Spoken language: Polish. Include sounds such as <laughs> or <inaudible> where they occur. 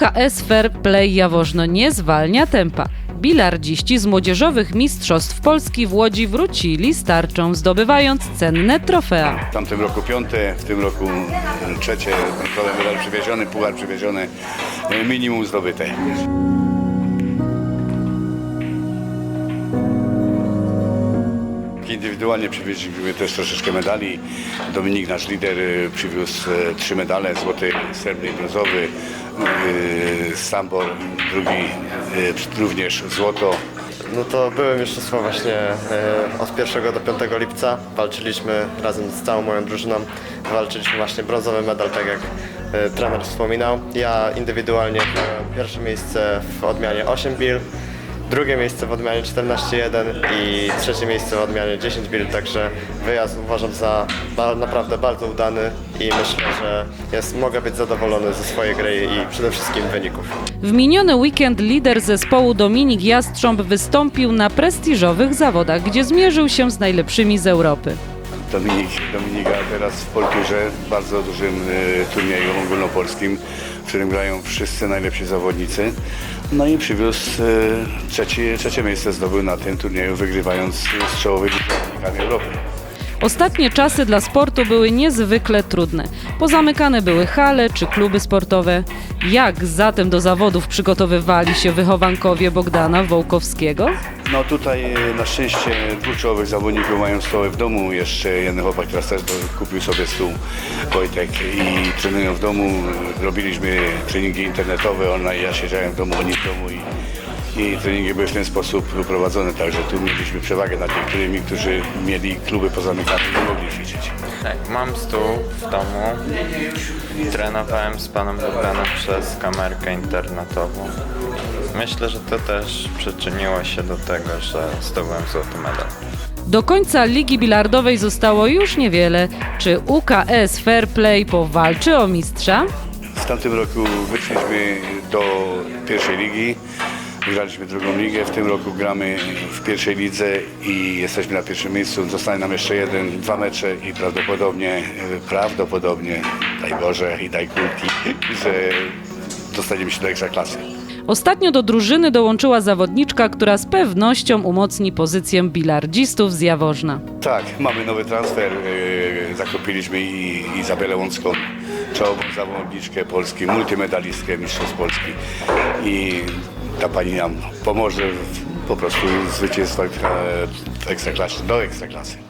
UKS Fair Play Jaworzno nie zwalnia tempa. Bilardziści z młodzieżowych mistrzostw Polski w Łodzi wrócili z tarczą, zdobywając cenne trofea. W tamtym roku piąte, w tym roku e, trzecie, brązowy medal przywieziony, puchar przywieziony, e, minimum zdobyte. Indywidualnie przywieźliśmy też troszeczkę medali. Dominik, nasz lider, e, przywiózł e, trzy medale, złoty, srebrny i brązowy. E, Sambor, drugi również złoto. No to były mistrzostwa właśnie od 1 do 5 lipca. Walczyliśmy razem z całą moją drużyną. Walczyliśmy właśnie brązowy medal, tak jak trener wspominał. Ja indywidualnie pierwsze miejsce w odmianie 8 bil, drugie miejsce w odmianie 14.1 i trzecie miejsce w odmianie 10 bil, także wyjazd uważam za ba- naprawdę bardzo udany i myślę, że jest, mogę być zadowolony ze swojej gry i przede wszystkim wyników. W miniony weekend lider zespołu Dominik Jastrząb wystąpił na prestiżowych zawodach, gdzie zmierzył się z najlepszymi z Europy. Dominik, Dominika teraz w Polturze, bardzo dużym e, turnieju ogólnopolskim, w którym grają wszyscy najlepsi zawodnicy. No i przywiózł e, trzecie, trzecie miejsce zdobył na tym turnieju, wygrywając z czołowymi zawodnikami Europy. Ostatnie czasy dla sportu były niezwykle trudne. Pozamykane były hale czy kluby sportowe. Jak zatem do zawodów przygotowywali się wychowankowie Bogdana Wołkowskiego? No tutaj e, na szczęście dwóch zawodników mają stoły w domu. Jeszcze jeden chłopak teraz też kupił sobie stół, Wojtek, i trenują w domu. Robiliśmy treningi internetowe, ona i ja siedziałem w domu, oni w domu i, i treningi były w ten sposób prowadzone, także tu mieliśmy przewagę nad niektórymi, którzy mieli kluby pozamykane i nie mogli ćwiczyć. Tak, mam stół w domu. Trenowałem z panem Bogdanem przez kamerkę internetową. Myślę, że to też przyczyniło się do tego, że zdobyłem złoty medal. Do końca ligi bilardowej zostało już niewiele. Czy UKS Fair Play powalczy o mistrza? W tamtym roku wyszliśmy do pierwszej ligi, wygraliśmy drugą ligę. W tym roku gramy w pierwszej lidze i jesteśmy na pierwszym miejscu. Zostanie nam jeszcze jeden, dwa mecze i prawdopodobnie, e, prawdopodobnie, daj Boże i daj kulki, <laughs> że dostaniemy się do ekstraklasy. Ostatnio do drużyny dołączyła zawodniczka, która z pewnością umocni pozycję bilardzistów z Jaworzna. Tak, mamy nowy transfer. e, Zakupiliśmy i Izabelę Łącką, czołową zawodniczkę Polski, multimedalistkę mistrzostw Polski. I ta pani nam pomoże po prostu w zwycięstwach e, w ekstraklasie, do ekstraklasy.